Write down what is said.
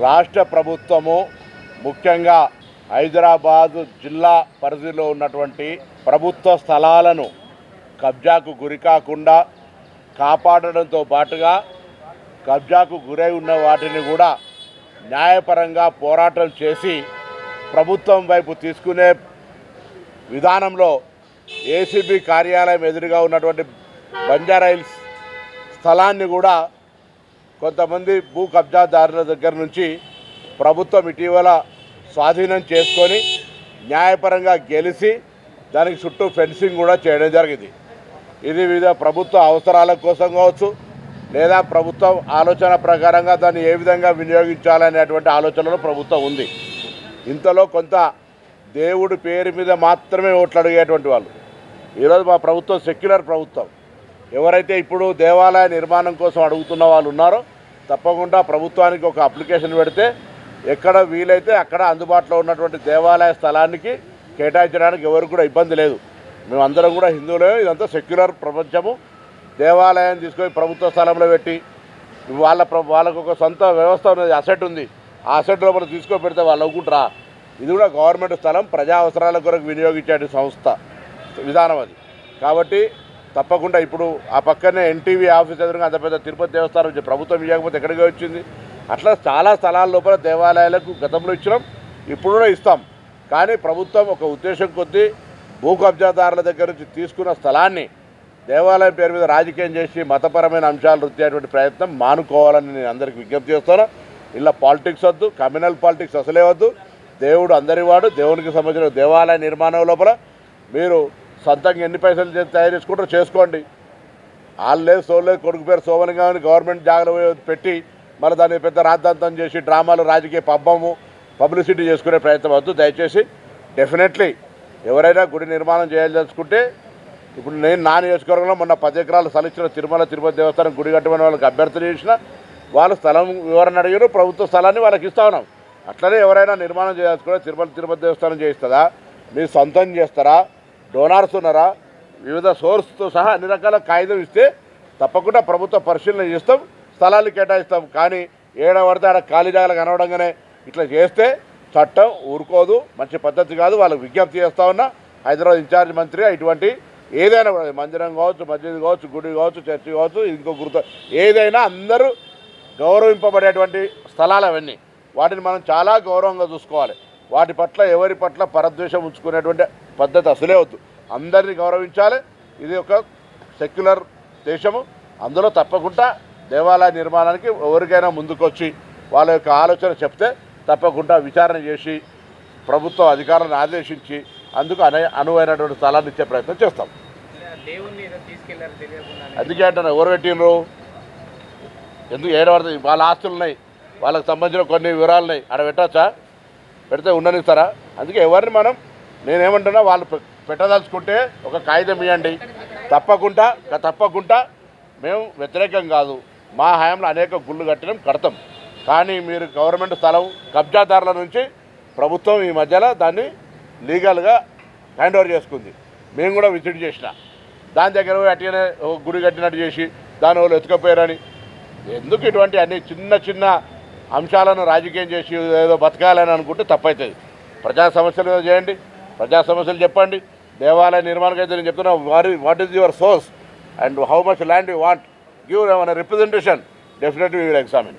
రాష్ట్ర ప్రభుత్వము ముఖ్యంగా హైదరాబాద్ జిల్లా పరిధిలో ఉన్నటువంటి ప్రభుత్వ స్థలాలను కబ్జాకు గురి కాకుండా కాపాడడంతో పాటుగా కబ్జాకు గురై ఉన్న వాటిని కూడా న్యాయపరంగా పోరాటం చేసి ప్రభుత్వం వైపు తీసుకునే విధానంలో ఏసీబీ కార్యాలయం ఎదురుగా ఉన్నటువంటి బంజారాయిల్స్ స్థలాన్ని కూడా కొంతమంది భూ కబ్జాదారుల దగ్గర నుంచి ప్రభుత్వం ఇటీవల స్వాధీనం చేసుకొని న్యాయపరంగా గెలిచి దానికి చుట్టూ ఫెన్సింగ్ కూడా చేయడం జరిగింది. ఇది వివిధ ప్రభుత్వ అవసరాల కోసం కావచ్చు లేదా ప్రభుత్వం ఆలోచన ప్రకారంగా దాన్ని ఏ విధంగా వినియోగించాలనేటువంటి ఆలోచనలో ప్రభుత్వం ఉంది. ఇంతలో కొంత దేవుడి పేరు మీద మాత్రమే ఓట్లు అడిగేటువంటి వాళ్ళు. ఈరోజు మా ప్రభుత్వం సెక్యులర్ ప్రభుత్వం. ఎవరైతే ఇప్పుడు దేవాలయ నిర్మాణం కోసం అడుగుతున్న వాళ్ళు ఉన్నారో తప్పకుండా ప్రభుత్వానికి ఒక అప్లికేషన్ పెడితే ఎక్కడ వీలైతే అక్కడ అందుబాటులో ఉన్నటువంటి దేవాలయ స్థలానికి కేటాయించడానికి ఎవరికి కూడా ఇబ్బంది లేదు. మేమందరం కూడా హిందువులే ఇదంతా సెక్యులర్ ప్రపంచము. దేవాలయం తీసుకొని ప్రభుత్వ స్థలంలో పెట్టి వాళ్ళ ప్ర- వాళ్ళకు ఒక సొంత వ్యవస్థ ఉన్నది అసెట్ ఉంది. ఆ అసెట్ లోపల తీసుకోబెడితే పెడితే వాళ్ళు అవ్వకుంటారా ఇది కూడా గవర్నమెంట్ స్థలం ప్రజా అవసరాల కొరకు వినియోగించే సంస్థ విధానం అది. కాబట్టి తప్పకుండా ఇప్పుడు ఆ పక్కనే ఎన్టీవీ ఆఫీస్ ఎదురుగా అంత పెద్ద తిరుపతి దేవస్థానం వచ్చి ప్రభుత్వం ఇవ్వకపోతే ఎక్కడికి వచ్చింది. అట్లా చాలా స్థలాల లోపల దేవాలయాలకు గతంలో ఇచ్చినాం. ఇప్పుడు కూడా ఇస్తాం. కానీ ప్రభుత్వం ఒక ఉద్దేశం కొద్దీ భూ కబ్జాదారుల దగ్గర నుంచి తీసుకున్న స్థలాన్ని దేవాలయం పేరు మీద రాజకీయం చేసి మతపరమైన అంశాలు రుద్దేటువంటి ప్రయత్నం మానుకోవాలని నేను అందరికి విజ్ఞప్తి చేస్తాను ఇలా పాలిటిక్స్ వద్దు కమ్యూనల్ పాలిటిక్స్ అసలే వద్దు. దేవుడు అందరి వాడు దేవునికి సంబంధించిన దేవాలయ నిర్మాణం లోపల మీరు సొంతంగా ఎన్ని పైసలు తయారు చేసుకుంటారో చేసుకోండి. వాళ్ళు లేదు సోలే కొడుకు పేరు సోమని కానీ గవర్నమెంట్ జాగ్రత్త పెట్టి మరి దాన్ని పెద్ద రాద్ధాంతం చేసి డ్రామాలు రాజకీయ పబ్బము పబ్లిసిటీ చేసుకునే ప్రయత్నం వద్దు. దయచేసి డెఫినెట్లీ ఎవరైనా గుడి నిర్మాణం చేయాలనుకుంటే ఇప్పుడు నేను నా నియోజకవర్గంలో మొన్న పది ఎకరాలు స్థలం తిరుమల తిరుపతి దేవస్థానం గుడి కట్టమని వాళ్ళకి అభ్యర్థన చేసిన వాళ్ళు స్థలం వివరణ అడిగారు ప్రభుత్వ స్థలాన్ని వాళ్ళకి ఇస్తా ఉన్నాం. అట్లనే ఎవరైనా నిర్మాణం చేయాల్సుకుంటే తిరుమల తిరుపతి దేవస్థానం చేయిస్తుందా మీరు సొంతం చేస్తారా? డోనార్స్ ఉన్నారా? వివిధ సోర్స్తో సహా అన్ని రకాల కాగితం ఇస్తే తప్పకుండా ప్రభుత్వ పరిశీలన చేస్తాం స్థలాలు కేటాయిస్తాం. కానీ ఏడ పడితే ఆడ ఖాళీ జాగాలు కనవడంగానే ఇట్లా చేస్తే చట్టం ఊరుకోదు మంచి పద్ధతి కాదు. వాళ్ళకి విజ్ఞప్తి చేస్తా ఉన్నా హైదరాబాద్ ఇన్ఛార్జ్ మంత్రి ఇటువంటి ఏదైనా కూడా మందిరం కావచ్చు మస్జిద్ కావచ్చు గుడి కావచ్చు చర్చి కావచ్చు ఇంకో గుర్త ఏదైనా అందరూ గౌరవింపబడేటువంటి స్థలాలు అవన్నీ. వాటిని మనం చాలా గౌరవంగా చూసుకోవాలి. వాటి పట్ల ఎవరి పట్ల పరద్వేషం ఉంచుకునేటువంటి పద్ధతి అసలే వద్దు. అందరినీ గౌరవించాలి. ఇది ఒక సెక్యులర్ దేశము. అందులో తప్పకుండా దేవాలయ నిర్మాణానికి ఎవరికైనా ముందుకొచ్చి వాళ్ళ యొక్క ఆలోచన చెప్తే తప్పకుండా విచారణ చేసి ప్రభుత్వ అధికారులను ఆదేశించి అందుకు అనే అనువైనటువంటి స్థలాన్ని ఇచ్చే ప్రయత్నం చేస్తాం. అందుకే అంటాను ఎవరు పెట్టినరు ఎందుకు ఏడబడుతుంది వాళ్ళ ఆస్తులు ఉన్నాయి వాళ్ళకి సంబంధించిన కొన్ని వివరాలు ఉన్నాయి ఆడ పెట్టచ్చా? పెడితే ఉండనిస్తారా? అందుకే ఎవరిని మనం నేనేమంటున్నా వాళ్ళు పె- పెట్టదలుచుకుంటే ఒక కాగితం ఇవ్వండి తప్పకుండా తప్పకుండా మేము వ్యతిరేకం కాదు. మా హయాంలో అనేక గుళ్ళు కట్టడం కడతాం. కానీ మీరు గవర్నమెంట్ స్థలం కబ్జాదారుల నుంచి ప్రభుత్వం ఈ మధ్యలో దాన్ని లీగల్గా హ్యాండ్ ఓవర్ చేసుకుంది. మేము కూడా విజిట్ చేసిన. దాని దగ్గర అట్టిగానే గుడి కట్టినట్టు చేసి దాని వాళ్ళు ఎత్తుకపోయారని. ఎందుకు ఇటువంటి అన్ని చిన్న చిన్న అంశాలను రాజకీయం చేసి ఏదో బతకాలని అనుకుంటే తప్పవుతుంది ప్రజా సమస్యలు ఏదో చేయండి ప్రజా సమస్యలు చెప్పండి. దేవాలయ నిర్మాణం అయితే నేను చెప్తున్నా వారి what is your source and how much land you want give representation definitely will examine